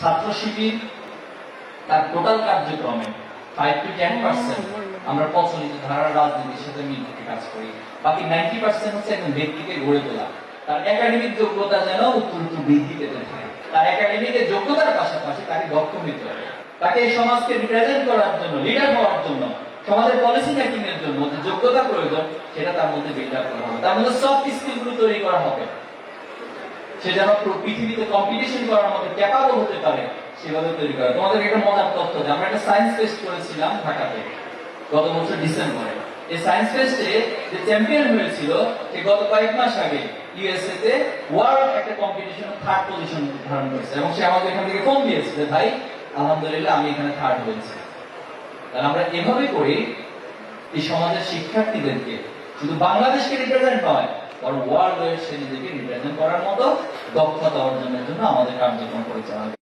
ছাত্র শিবির, তার টোটাল কার্যক্রমে ফাইভ টু টেন পার্সেন্ট আমরা প্রচলিত ধারার রাজনীতির সাথে মিল রেখে কাজ করি। বাকি নাইনটি পার্সেন্ট হচ্ছে একজন ব্যক্তিকে গড়ে তোলা। তার একাডেমিক যোগ্যতা যেন উত্তর উত্তর বৃদ্ধি পেতে থাকে তার একাডেমিক যোগ্যতার পাশাপাশি তাকে দক্ষ হতে হবে। তাকে এই সমাজকে রিপ্রেজেন্ট করার জন্য লিডার হওয়ার জন্য, সমাজের পলিসি মেকিং এর জন্য যোগ্যতা প্রয়োজন, সেটা তার মধ্যে বিল্ড আপ করা হবে। তার মধ্যে সফট স্কিলগুলো তৈরি করা হবে। সে যেন পৃথিবীতে কম্পিটিশন করার মতো ক্যাপাবল হতে পারে, সেভাবে তৈরি করা। তোমাদের একটা মজার তথ্য যে আমরা একটা সায়েন্স টেস্ট করেছিলাম ঢাকাতে গত বছর ডিসেম্বরে। এই সায়েন্স টেস্টে যে চ্যাম্পিয়ন হয়েছিল গত কয়েক মাস আগে ইউএসএ তে ওয়ার্ল্ড একটা কম্পিটিশন থার্ড পজিশন ধারণ করেছে। এবং সে আমাকে এখান থেকে ফোন দিয়েছে যে, ভাই, আলহামদুলিল্লাহ আমি এখানে থার্ড হয়েছি। তাহলে আমরা এভাবে করি, এই সমাজের শিক্ষার্থীদেরকে, শুধু বাংলাদেশকে রিপ্রেজেন্ট নয় ওয়ার্ল্ড ওয়ের সে নিজেকে রিপ্রেজেন্ট করার মতো দক্ষতা অর্জনের জন্য আমাদের কার্যক্রম পরিচালনা